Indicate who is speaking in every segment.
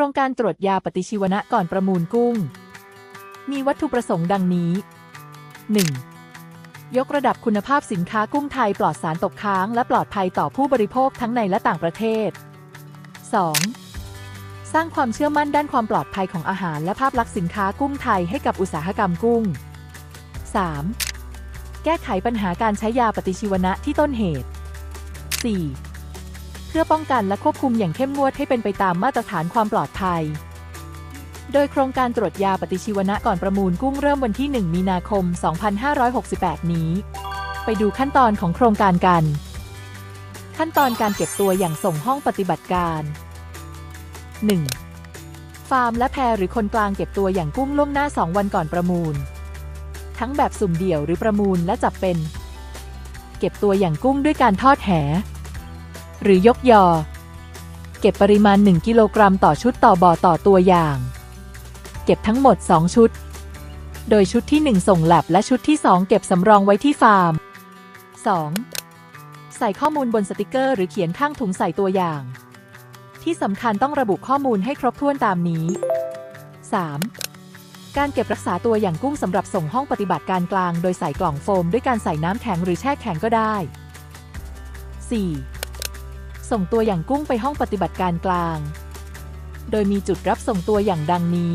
Speaker 1: รงการตรวจยาปฏิชีวนะก่อนประมูลกุ้ง มีวัตถุประสงค์ดังนี้ 1. ยกระดับคุณภาพสินค้ากุ้งไทยปลอดสารตกค้างและปลอดภัยต่อผู้บริโภคทั้งในและต่างประเทศ 2. สร้างความเชื่อมั่นด้านความปลอดภัยของอาหารและภาพลักษณ์สินค้ากุ้งไทยให้กับอุตสาหกรรมกุ้ง 3. แก้ไขปัญหาการใช้ยาปฏิชีวนะที่ต้นเหตุ 4. เพื่อป้องกันและควบคุมอย่างเข้มงวดให้เป็นไปตามมาตรฐานความปลอดภัย โดยโครงการตรวจยาปฏิชีวนะก่อนประมูลกุ้งเริ่มวันที่ 1 มีนาคม 2568 นี้ ไปดูขั้นตอนของโครงการกัน ขั้นตอนการเก็บตัวอย่างส่งห้องปฏิบัติการ 1. ฟาร์มและแพรหรือคนกลางเก็บตัวอย่างกุ้งล่วงหน้า 2 วันก่อนประมูล ทั้งแบบสุ่มเดี่ยวหรือประมูลและจับเป็น เก็บตัวอย่างกุ้งด้วยการทอดแห หรือยกยอ เก็บปริมาณ 1 กิโลกรัมต่อชุดต่อบ่อต่อตัวอย่าง เก็บทั้งหมด 2 ชุด โดยชุดที่ 1 ส่งแลบและชุดที่ 2 เก็บสำรองไว้ที่ฟาร์ม 2. ใส่ข้อมูลบนสติกเกอร์หรือเขียนข้างถุงใส่ตัวอย่าง ที่สำคัญต้องระบุข้อมูลให้ครบถ้วนตามนี้ 3. การเก็บรักษาตัวอย่างกุ้งสำหรับส่งห้องปฏิบัติการกลาง โดยใส่กล่องโฟมด้วยการใส่น้ำแข็งหรือแช่แข็งก็ได้ 4. ส่งตัวอย่างกุ้งไปห้องปฏิบัติการกลาง โดยมีจุดรับส่งตัวอย่างดังนี้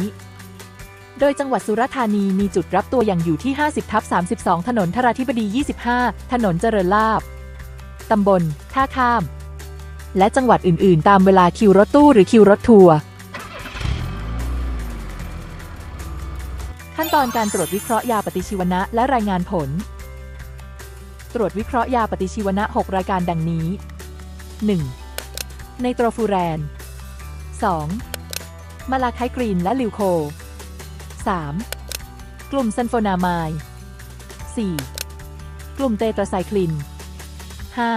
Speaker 1: โดยจังหวัดสุราษฎร์ธานีมีจุดรับตัวอย่างอยู่ที่ 50ทับ32 ถนนธราธิบดี 25 ถนนเจริญลาบตำบล ท่าข้าม และจังหวัดอื่น ๆ ตามเวลาคิวรถตู้หรือคิวรถทัวร์ขั้นตอนการตรวจวิเคราะห์ยาปฏิชีวนะและรายงานผล ตรวจวิเคราะห์ยาปฏิชีวนะ 6 รายการดังนี้ 1. ไนโตรฟูแรน 2. มาลาไคกรีนและลิวโค 3. กลุ่มซันโฟนามาย 4. กลุ่มเตตราไซคลิน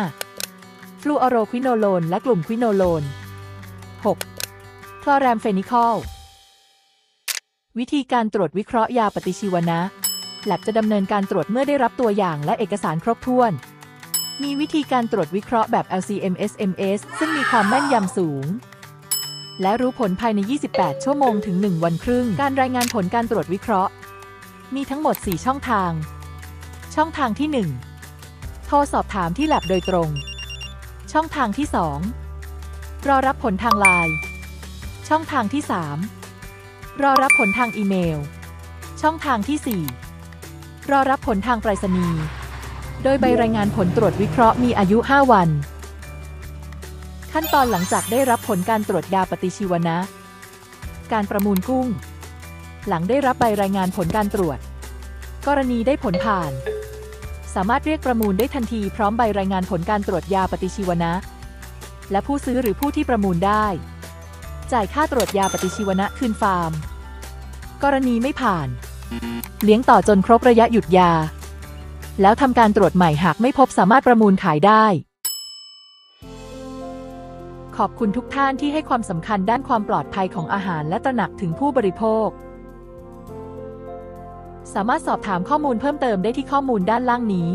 Speaker 1: 5. ฟลูออโรควิโนโลนและกลุ่มควิโนโลน 6. คลอแรมเฟนิคอล วิธีการตรวจวิเคราะห์ยาปฏิชีวนะ แลบจะดำเนินการตรวจเมื่อได้รับตัวอย่างและเอกสารครบถ้วน มีวิธีการตรวจวิเคราะห์แบบ LCMS-MS ซึ่งมีความแม่นยำสูง และรู้ผลภายใน 28 ชั่วโมงถึง 1 วันครึ่ง การรายงานผลการตรวจวิเคราะห์ มีทั้งหมด 4 ช่องทาง ช่องทางที่ 1 โทรสอบถามที่แลบโดยตรง ช่องทางที่ 2 รอรับผลทางไลน์ ช่องทางที่ 3 รอรับผลทางอีเมล ช่องทางที่ 4 รอรับผลทางไปรษณีย์ โดยใบรายงานผลตรวจวิเคราะห์มีอายุ 5 วัน ขั้นตอนหลังจากได้รับผลการตรวจยาปฏิชีวนะ การประมูลกุ้ง หลังได้รับใบรายงานผลการตรวจ กรณีได้ผลผ่าน สามารถเรียกประมูลได้ทันทีพร้อมใบรายงานผลการตรวจยาปฏิชีวนะ และผู้ซื้อหรือผู้ที่ประมูลได้ จ่ายค่าตรวจยาปฏิชีวนะคืนฟาร์ม กรณีไม่ผ่าน เลี้ยงต่อจนครบระยะหยุดยา แล้วทำการตรวจใหม่หากไม่พบสามารถประมูลขายได้ ขอบคุณทุกท่านที่ให้ความสำคัญด้านความปลอดภัยของอาหารและตระหนักถึงผู้บริโภค สามารถสอบถามข้อมูลเพิ่มเติมได้ที่ข้อมูลด้านล่างนี้